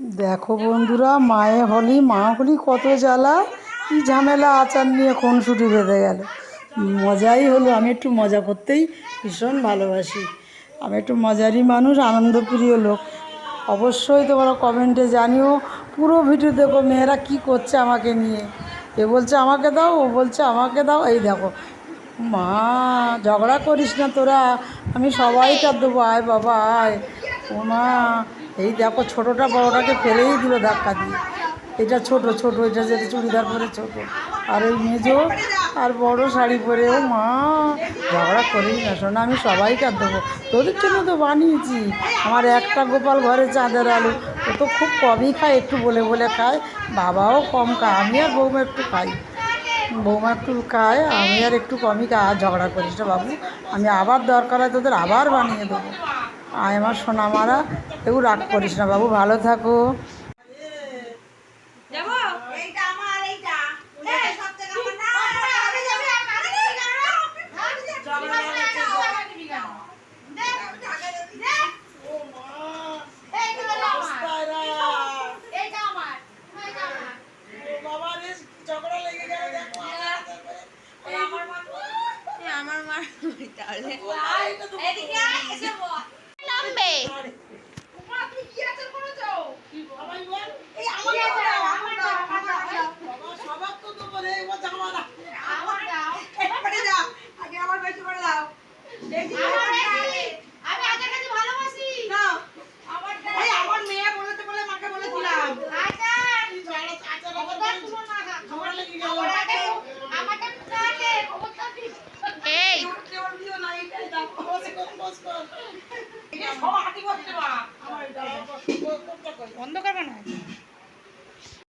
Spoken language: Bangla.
দেখো বন্ধুরা, মায়ে হলি, মা হলি কত জ্বালা, কি ঝামেলা, আচার নিয়ে খুনসুটি বেঁধে গেল। মজাই হলো, আমি একটু মজা করতেই ভীষণ ভালোবাসি। আমি একটু মজারই মানুষ, আনন্দপ্রিয় লোক। অবশ্যই তোমরা কমেন্টে জানিও, পুরো ভিডিও দেখো, মেয়েরা কি করছে আমাকে নিয়ে। এ বলছে, আমাকে দাও, ও বলছে, আমাকে দাও। এই দেখো, মা, ঝগড়া করিস না তোরা, আমি সবাইকার দেবো, আয় বাবা, আয়। ও মা এই দেখো ছোটোটা বড়োটাকে ফেলেই দিল ধাক্কা দিয়ে। এটা ছোট ছোট, এটা যেটা চুড়িদার পরে ছোট। আর ওই মেজো আর বড় শাড়ি পরে ও মা, ঝগড়া করিস না শোনা, আমি সবাইকার দেবো। তোদের জন্য তো বানিয়েছি। আমার একটা গোপাল ঘরে চাঁদের আলু। ও তো খুব কমই খায়, একটু বলে বলে খায়। বাবাও কম খায়, আমি আর বৌমা একটু খাই। বৌমা একটু খায়, আমি আর একটু কমই খাই। আর ঝগড়া করিস বাবু, আমি আবার দরকার হয় তোদের আবার বানিয়ে দেবো। আয় আমার সোনা মারা কেউ রাগ করিস না বাবু ভালো থাকো আমার মা তাহলে এদিকে এসে আগে আমার বেশি করে দাও।